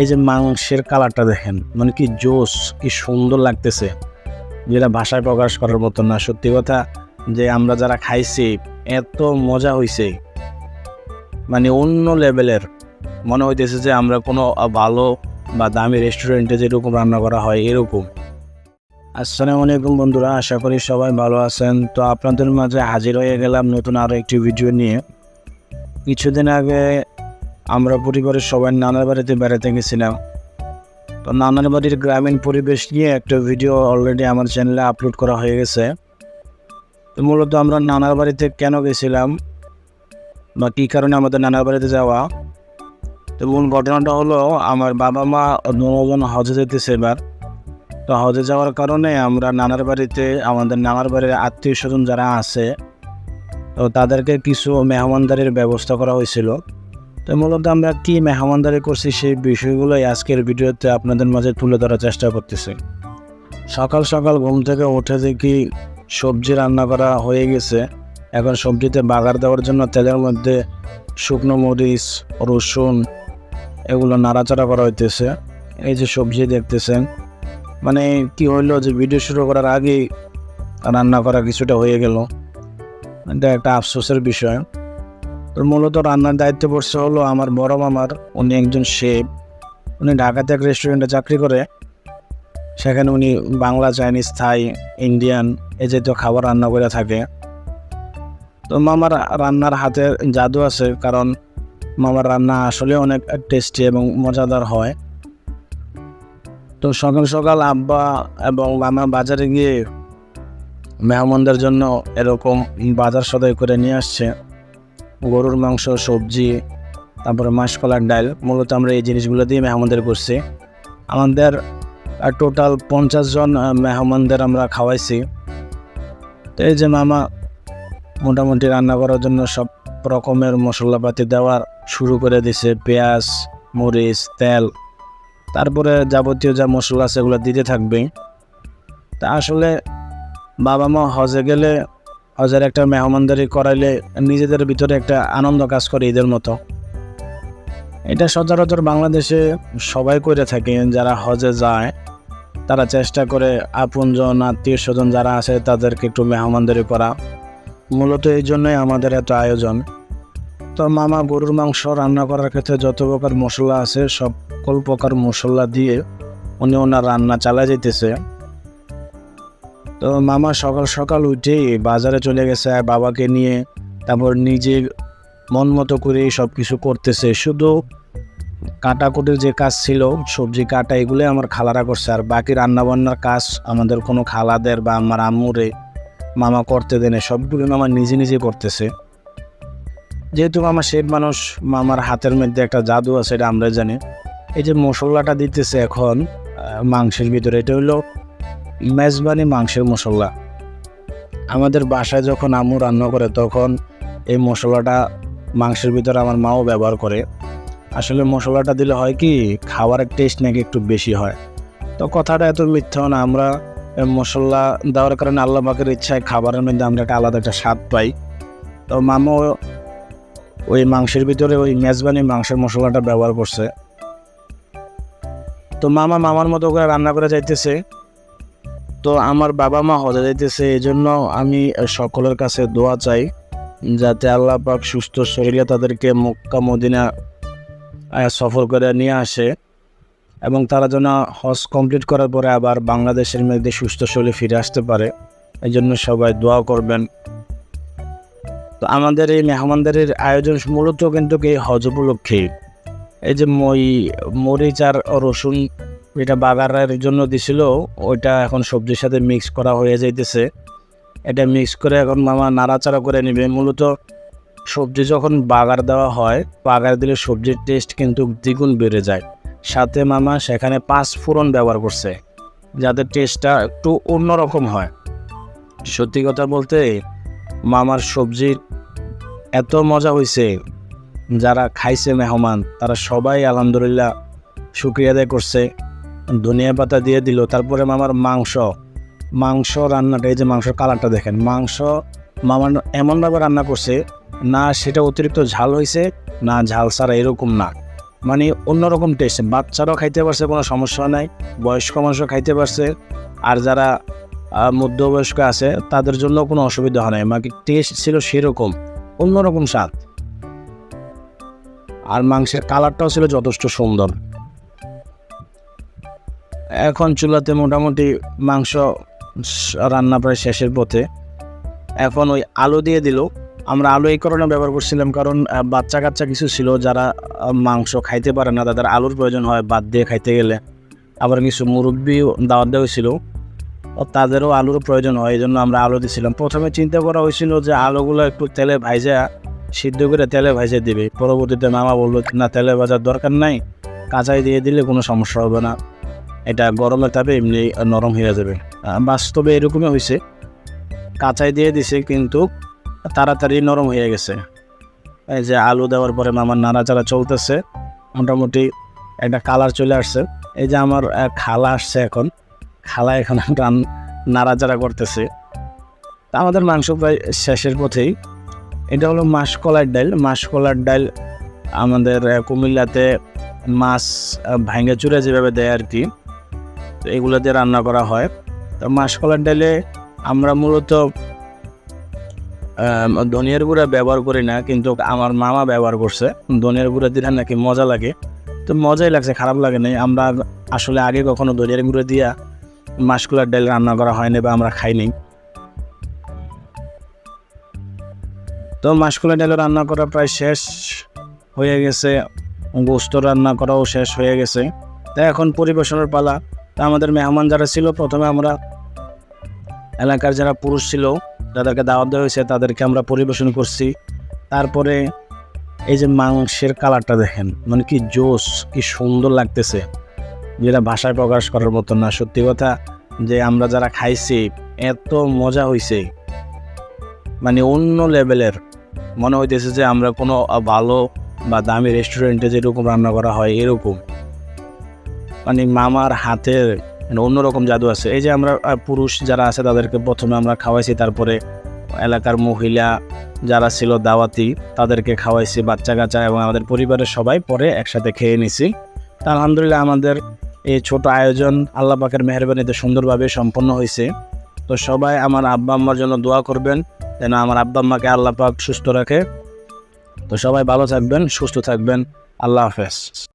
এই যে মাংসের কালারটা দেখেন মানে কি জোস, কি সুন্দর লাগতেছে। যেটা ভাষায় প্রকাশ করার মতো না, সত্যি কথা যে আমরা যারা খাইছি, এত মজা হইছে। মানে অন্য লেভেলের, মনে হইতেছে যে আমরা কোনো ভালো বা দামি রেস্টুরেন্টে যেরকম রান্না করা হয়, এরকম। আসসালামু আলাইকুম বন্ধুরা, আশা করি সবাই ভালো আছেন। তো আপনাদের মাঝে হাজির হয়ে গেলাম নতুন আরও একটি ভিডিও নিয়ে। কিছুদিন আগে আমরা পরিবারের সবাই নানার বাড়িতে বেড়াতে গেছিলাম। তো নানার বাড়ির গ্রামীণ পরিবেশ নিয়ে একটা ভিডিও অলরেডি আমার চ্যানেলে আপলোড করা হয়ে গেছে। তো মূলত আমরা নানার বাড়িতে কেন গেছিলাম বা কী কারণে আমাদের নানার বাড়িতে যাওয়া? তো মূল ঘটনাটা হলো, আমার বাবা মা নজন হজে যেতেছে এবার। তো হজে যাওয়ার কারণে আমরা নানার বাড়িতে, আমাদের নানার বাড়ির আত্মীয় স্বজন যারা আছে, তো তাদেরকে কিছু মেহমানদারির ব্যবস্থা করা হয়েছিল। তো মূলত আমরা কী মেহমানদারি করছি সেই বিষয়গুলোই আজকের ভিডিওতে আপনাদের মাঝে তুলে ধরার চেষ্টা করতেছি। সকাল সকাল ঘুম থেকে উঠে দেখি সবজি রান্না করা হয়ে গেছে। এখন সবজিতে বাগার দেওয়ার জন্য তেলের মধ্যে শুকনো মরিচ, রসুন এগুলো নাড়াচাড়া করা হইতেছে। এই যে সবজি দেখতেছেন মানে কি হইল যে ভিডিও শুরু করার আগেই রান্না করা কিছুটা হয়ে গেল। এটা একটা আফসোসের বিষয়। মূলত রান্নার দায়িত্ব পড়ছে হলো আমার বড় মামার। উনি একজন শেফ। উনি ঢাকাতে এক রেস্টুরেন্টে চাকরি করে। সেখানে উনি বাংলা, চাইনিজ, থাই, ইন্ডিয়ান এই জাতীয় খাবার রান্না করে থাকে। তো মামার রান্নার হাতে জাদু আছে কারণ মামার রান্না আসলে অনেক টেস্টি এবং মজাদার হয়। তো সকাল সকাল আব্বা এবং মামা বাজারে গিয়ে মেহমানদের জন্য এরকম বাজার সদাই করে নিয়ে আসছে। গরুর মাংস, সবজি, তারপরে মাসকলার ডাল, মূলত আমরা এই জিনিসগুলো দিয়ে মেহমানদের করছি। আমাদের টোটাল পঞ্চাশ জন মেহমানদের আমরা খাওয়াইছি। তো এই যে মামা মোটামুটি রান্না করার জন্য সব রকমের মশলাপাতি দেওয়ার শুরু করে দিছে। পেঁয়াজ, মরিচ, তেল, তারপরে যাবতীয় যা মশলা সেগুলো দিতে থাকবে। তা আসলে বাবা মা হজে গেলে হজের একটা মেহমানদারি করাইলে নিজেদের ভিতরে একটা আনন্দ কাজ করে ঈদের মতো। এটা সচরাচর বাংলাদেশে সবাই করে থাকে, যারা হজে যায়, তারা চেষ্টা করে আপনজন আত্মীয় স্বজন যারা আছে, তাদেরকে একটু মেহমানদারি করা। মূলত এই জন্যই আমাদের এত আয়োজন। তো মামা গরুর মাংস রান্না করার ক্ষেত্রে যত প্রকার মশলা আছে সকল প্রকার মশলা দিয়ে উনি ওনার রান্না চালা যেতেছে তো মামা সকাল সকাল উঠেই বাজারে চলে গেছে বাবাকে নিয়ে, তারপর নিজে মন মতো করে সব কিছু করতেছে। শুধু কাটাকুটির যে কাজ ছিল, সবজি কাটা এগুলো আমার খালারা করছে। আর বাকি রান্নাবান্নার কাজ আমাদের কোনো খালাদের বা আমার আম্মুরে মামা করতে দেনে সবগুলো মামা নিজে নিজে করতেছে। যেহেতু মামা শেখ মানুষ, মামার হাতের মধ্যে একটা জাদু আছে, এটা আমরা জানি। এই যে মশলাটা দিতেছে এখন মাংসের ভিতরে, এটা হলো মেজবানি মাংসের মশলা। আমাদের বাসায় যখন আম্মু রান্না করে, তখন এই মশলাটা মাংসের ভিতরে আমার মাও ব্যবহার করে। আসলে মশলাটা দিলে হয় কি খাবারের টেস্ট নাকি একটু বেশি হয়। তো কথাটা এত মিথ্যা না, আমরা মশলা দেওয়ার কারণে আল্লাহ পাকের ইচ্ছায় খাবারের মধ্যে আমরা একটা আলাদা একটা স্বাদ পাই। তো মামাও ওই মাংসের ভিতরে ওই মেজবানি মাংসের মশলাটা ব্যবহার করছে। তো মামা মামার মতো করে রান্না করে যাইতেছে। তো আমার বাবা মা হজে যাইতেছে এই জন্য আমি সকলের কাছে দোয়া চাই যাতে আল্লাহ পাক সুস্থ শরীরে তাদেরকে মক্কা, মদিনা সফর করে নিয়ে আসে এবং তারা যেন হজ কমপ্লিট করার পরে আবার বাংলাদেশের মধ্যে সুস্থ শরীরে ফিরে আসতে পারে। এই জন্য সবাই দোয়া করবেন। তো আমাদের এই মেহমানদারির আয়োজন মূলত কিন্তু এই হজ উপলক্ষে। এই যে মই, মরিচ আর রসুন এটা বাগারের জন্য দিছিল, ওইটা এখন সবজির সাথে মিক্স করা হয়ে যাইতেছে। এটা মিক্স করে এখন মামা নাড়াচাড়া করে নেবে। মূলত সবজি যখন বাগার দেওয়া হয়, বাগার দিলে সবজির টেস্ট কিন্তু দ্বিগুণ বেড়ে যায়। সাথে মামা সেখানে পাঁচ ফোড়ন ব্যবহার করছে, যাতে টেস্টটা একটু অন্যরকম হয়। সত্যি কথা বলতে, মামার সবজির এত মজা হয়েছে যারা খাইছে মেহমান, তারা সবাই আলহামদুলিল্লাহ শুক্রিয়া আদায় করছে। ধনিয়া পাতা দিয়ে দিল, তারপরে মামার মাংস। মাংস রান্নাটা, এই যে মাংসর কালারটা দেখেন, মাংস মামার এমনভাবে রান্না করছে, না সেটা অতিরিক্ত ঝাল হয়েছে না ঝাল ছাড়া এরকম না। মানে অন্যরকম টেস্ট বাচ্চারাও খাইতে পারছে, কোনো সমস্যা নাই, বয়স্ক মানুষও খাইতে পারছে, আর যারা মধ্যবয়স্ক আছে, তাদের জন্য কোনো অসুবিধা হয় নাই মানে টেস্ট ছিল সেরকম, অন্যরকম স্বাদ। আর মাংসের কালারটাও ছিল যথেষ্ট সুন্দর। এখন চুলাতে মোটামুটি মাংস রান্না প্রায় শেষের পথে। এখন ওই আলু দিয়ে দিল। আমরা আলু এই কারণে ব্যবহার করছিলাম কারণ বাচ্চা কাচ্চা কিছু ছিল যারা মাংস খাইতে পারে না, তাদের আলুর প্রয়োজন হয় বাদ দিয়ে খাইতে গেলে। আবার কিছু মুরব্বি দাওয়াত দেওয়া ছিল তাদেরও আলুর প্রয়োজন হয়, এই জন্য আমরা আলু দিছিলাম। প্রথমে চিন্তা করা হয়েছিল যে আলুগুলো একটু তেলে ভাইজা, সিদ্ধ করে তেলে ভাইজে দিবে। পরবর্তীতে মামা বলল, না, তেলে ভাজার দরকার নাই। কাঁচাই দিয়ে দিলে কোনো সমস্যা হবে না। এটা গরমের তাপে এমনি নরম হয়ে যাবে। বাস্তবে এরকমই হয়েছে কাঁচাই দিয়ে দিছে, কিন্তু তাড়াতাড়ি নরম হয়ে গেছে। এই যে আলু দেওয়ার পরে মামার নাড়াচাড়া চলতেছে। মোটামুটি একটা কালার চলে আসছে। এই যে আমার খালা আসছে এখন। খালা এখন রান নাড়াচাড়া করতেছে। আমাদের মাংস প্রায় শেষের পথেই। এটা হলো মাসকলার ডাল। মাসকলার ডাল আমাদের কুমিল্লাতে মাছ ভাঙ্গে চুরে যেভাবে দেয় আর কি। তো এগুলো দিয়ে রান্না করা হয়। তো মাসকলার ডালে আমরা মূলত ধনিয়ার গুঁড়া ব্যবহার করি না, কিন্তু আমার মামা ব্যবহার করছে। ধনিয়ার গুঁড়া দিলে নাকি মজা লাগে। তো মজাই লাগছে, খারাপ লাগে নাই। আমরা আসলে আগে কখনো ধনিয়ার গুঁড়ো দিয়া মাসকলার ডাল রান্না করা হয়নি বা আমরা খাইনি। তো মাসকলার ডাল রান্না করা প্রায় শেষ হয়ে গেছে। গোস্ত রান্না করাও শেষ হয়ে গেছে। তা এখন পরিবেশনের পালা। তা আমাদের মেহমান যারা ছিল, প্রথমে আমরা এলাকার যারা পুরুষ ছিল, যাদেরকে দাওয়াত দেওয়া হয়েছে, তাদেরকে আমরা পরিবেশন করছি। তারপরে এই যে মাংসের কালারটা দেখেন মানে কি জোস কি সুন্দর লাগতেছে। যেটা ভাষায় প্রকাশ করার মতো না। সত্যি কথা যে আমরা যারা খাইছি, এত মজা হয়েছে মানে অন্য লেভেলের। মনে হইতেছে যে আমরা কোনো ভালো বা দামি রেস্টুরেন্টে যেরকম রান্না করা হয়, এরকম। মানে মামার হাতের মানে অন্যরকম জাদু আছে। এই যে আমরা পুরুষ যারা আছে তাদেরকে প্রথমে আমরা খাওয়াইছি, তারপরে এলাকার মহিলা যারা ছিল দাওয়াতি, তাদেরকে খাওয়াইছি বাচ্চা কাচ্চা এবং আমাদের পরিবারের সবাই পরে একসাথে খেয়ে নিছি। তা আলহামদুলিল্লাহ আমাদের এই ছোট আয়োজন আল্লাহ পাকের মেহরবানিতে সুন্দরভাবে সম্পন্ন হয়েছে। তো সবাই আমার আব্বা আম্মার জন্য দোয়া করবেন, যেন আমার আব্বা আম্মাকে আল্লাহ পাক সুস্থ রাখে। তো সবাই ভালো থাকবেন, সুস্থ থাকবেন। আল্লাহ হাফেজ।